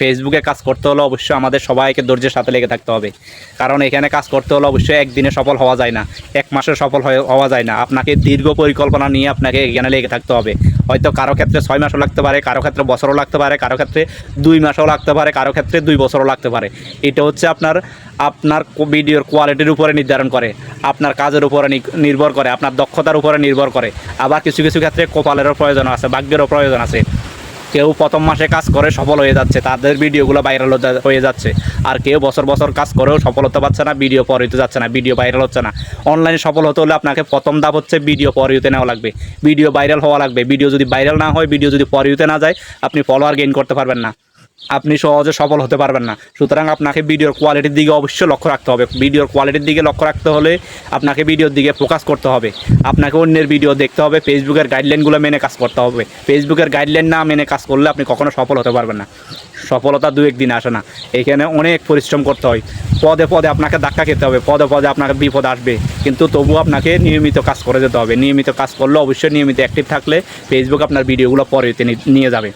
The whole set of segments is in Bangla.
ফেসবুকে কাজ করতে হলে অবশ্যই আমাদের সবাইকে ধৈর্যের সাথে লেগে থাকতে হবে। কারণ এখানে কাজ করতে হলে অবশ্যই একদিনে সফল হওয়া যায় না। এক মাসে সফল হওয়া যায় না। আপনাকে দীর্ঘ পরিকল্পনা নিয়ে আপনাকে এখানে লেগে থাকতে হবে। হয়তো কারও ক্ষেত্রে ছয় মাসও লাগতে পারে, কারও ক্ষেত্রে বছরও লাগতে পারে, কারও ক্ষেত্রে দুই মাসও লাগতে পারে, কারও ক্ষেত্রে দুই বছরও লাগতে পারে। এটা হচ্ছে আপনার আপনার ভিডিওর কোয়ালিটির উপরে নির্ধারণ করে। আপনার কাজের উপরে নির্ভর করে। আপনার দক্ষতার উপরে নির্ভর করে। আবার কিছু কিছু ক্ষেত্রে কপালেরও প্রয়োজন আছে, ভাগ্যেরও প্রয়োজন আছে। কেউ প্রথম মাসে কাজ করে সফল হয়ে যাচ্ছে, তাদের ভিডিওগুলো ভাইরাল হয়ে যাচ্ছে। আর কেউ বছর বছর কাজ করেও সফল হতে পারছে না ভিডিও পর হতে যাচ্ছে না ভিডিও ভাইরাল হচ্ছে না। অনলাইনে সফল হতে হলে আপনাকে প্রথম দাপ হচ্ছে ভিডিও পর হতে নেওয়া লাগবে। ভিডিও ভাইরাল হওয়া লাগবে। ভিডিও যদি ভাইরাল না হয় ভিডিও যদি পর হতে না যায়, আপনি ফলোয়ার গেইন করতে পারবেন না। আপনি সহজে সফল হতে পারবেন না। সুতরাং আপনাকে ভিডিওর কোয়ালিটির দিকে অবশ্যই লক্ষ্য রাখতে হবে। ভিডিওর কোয়ালিটির দিকে লক্ষ্য রাখতে হলে আপনাকে ভিডিওর দিকে ফোকাস করতে হবে। আপনাকে অন্যের ভিডিও দেখতে হবে ফেসবুকের গাইডলাইনগুলো মেনে কাজ করতে হবে। ফেসবুকের গাইডলাইন না মেনে কাজ করলে আপনি কখনো সফল হতে পারবেন না। সফলতা দু একদিন আসে না। এখানে অনেক পরিশ্রম করতে হয়। পদে পদে আপনাকে ধাক্কা খেতে হবে, পদে পদে আপনাকে বিপদ আসবে। কিন্তু তবুও আপনাকে নিয়মিত কাজ করে যেতে হবে। নিয়মিত কাজ করলে অবশ্যই নিয়মিত অ্যাক্টিভ থাকলে ফেসবুক আপনার ভিডিওগুলো পরে নিয়ে যাবে।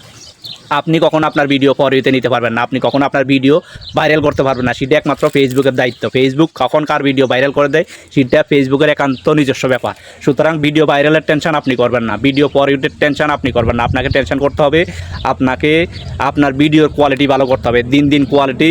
আপনি কখনো আপনার ভিডিও পরিতে নিতে পারবেন না। আপনি কখনো আপনার ভিডিও ভাইরাল করতে পারবেন না। সেটা একমাত্র ফেসবুকের দায়িত্ব। ফেসবুক কখন কার ভিডিও ভাইরাল করে দেয়, সেটা ফেসবুকের একান্ত নিজস্ব ব্যাপার। সুতরাং ভিডিও ভাইরালের টেনশন আপনি করবেন না। ভিডিও পরিউটের টেনশন আপনি করবেন না। আপনাকে টেনশন করতে হবে। আপনাকে আপনার ভিডিওর কোয়ালিটি ভালো করতে হবে। দিন দিন কোয়ালিটি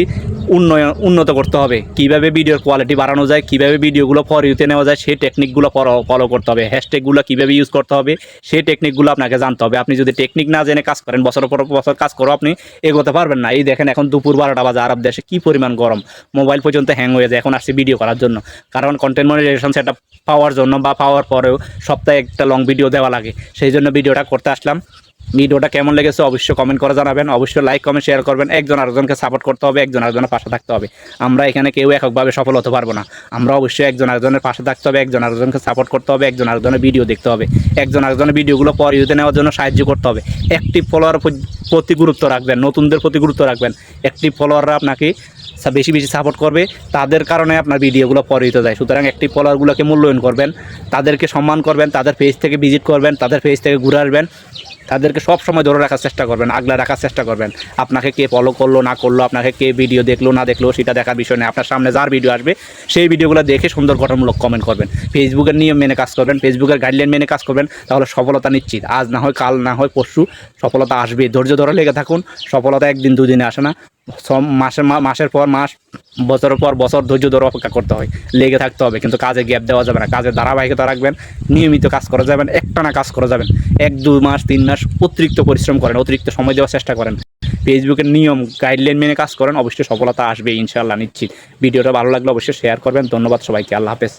উন্নয়ন উন্নত করতে হবে। কীভাবে ভিডিওর কোয়ালিটি বাড়ানো যায়, কীভাবে ভিডিওগুলো ফর ইউতে নেওয়া যায় সেই টেকনিকগুলো ফলো করতে হবে। হ্যাশট্যাগুলো কীভাবে ইউজ করতে হবে সেই টেকনিকগুলো আপনাকে জানতে হবে। আপনি যদি টেকনিক না জেনে কাজ করেন, বছরের পর বছর কাজ করো আপনি, এগোতে পারবেন না। এই দেখেন এখন দুপুর বারোটা বাজে, আরব দেশে কী পরিমাণ গরম। মোবাইল পর্যন্ত হ্যাং হয়ে যায়, এখন আসছে ভিডিও করার জন্য। কারণ কন্টেন্ট মনিটাইজেশন সেটা পাওয়ার জন্য বা পাওয়ার পরেও সপ্তাহে একটা লং ভিডিও দেওয়া লাগে। সেই জন্য ভিডিওটা করতে আসলাম। ভিডিওটা কেমন লেগেছে অবশ্যই কমেন্ট করে জানাবেন। অবশ্যই লাইক কমেন্ট শেয়ার করবেন। একজন আরেকজনকে সাপোর্ট করতে হবে, একজন আরেকজনের পাশে থাকতে হবে। আমরা এখানে কেউ এককভাবে সফল হতে পারব না। আমরা অবশ্যই একজন আরেকজনের পাশে থাকতে হবে, একজন আরেকজনকে সাপোর্ট করতে হবে, একজন আরেকজনের ভিডিও দেখতে হবে। একজন আরেকজনের ভিডিওগুলো পর ইউতে নেওয়ার জন্য সাহায্য করতে হবে। অ্যাক্টিভ ফলোয়ার প্রতি গুরুত্ব রাখবেন, নতুনদের প্রতি গুরুত্ব রাখবেন। অ্যাক্টিভ ফলোয়াররা আপনাকে বেশি বেশি সাপোর্ট করবে। তাদের কারণে আপনার ভিডিওগুলো পরে হতে যায়। সুতরাং অ্যাক্টিভ ফলোয়ারগুলোকে মূল্যায়ন করবেন, তাদেরকে সম্মান করবেন, তাদের পেজ থেকে ভিজিট করবেন, তাদের পেজ থেকে ঘুরে আসবেন। তাদেরকে সব সময় ধরে রাখার চেষ্টা করবেন, আগলা রাখার চেষ্টা করবেন। আপনাকে কে ফলো করল, না করল, আপনাকে কে ভিডিও দেখল, না দেখল, সেটা দেখার বিষয় নেই। আপনার সামনে যার ভিডিও আসবে, সেই ভিডিওগুলো দেখে সুন্দর গঠনমূলক কমেন্ট করবেন ফেসবুকের নিয়ম মেনে কাজ করবেন ফেসবুকের গাইডলাইন মেনে কাজ করবেন, তাহলে সফলতা নিশ্চিত। আজ না হয় কাল, না হয় পরশু, সফলতা আসবে। ধৈর্য ধরে লেগে থাকুন, সফলতা একদিন দুদিনে আসে না। মাসের মাসের পর মাস, বছরের পর বছর ধৈর্য ধরে অপেক্ষা করতে হয়। লেগে থাকতে হবে, কিন্তু কাজে গ্যাপ দেওয়া যাবে না। কাজে ধারাবাহিকতা রাখবেন, নিয়মিত কাজ করা যাবেন, একটানা কাজ করা যাবেন। এক, দু মাস, তিন মাস অতিরিক্ত পরিশ্রম করেন, অতিরিক্ত সময় দেওয়ার চেষ্টা করেন। ফেসবুকের নিয়ম গাইডলাইন মেনে কাজ করেন, অবশ্যই সফলতা আসবে ইনশাল্লাহ নিশ্চিত। ভিডিওটা ভালো লাগলে অবশ্যই শেয়ার করবেন। ধন্যবাদ সবাইকে, আল্লাহ হাফেজ।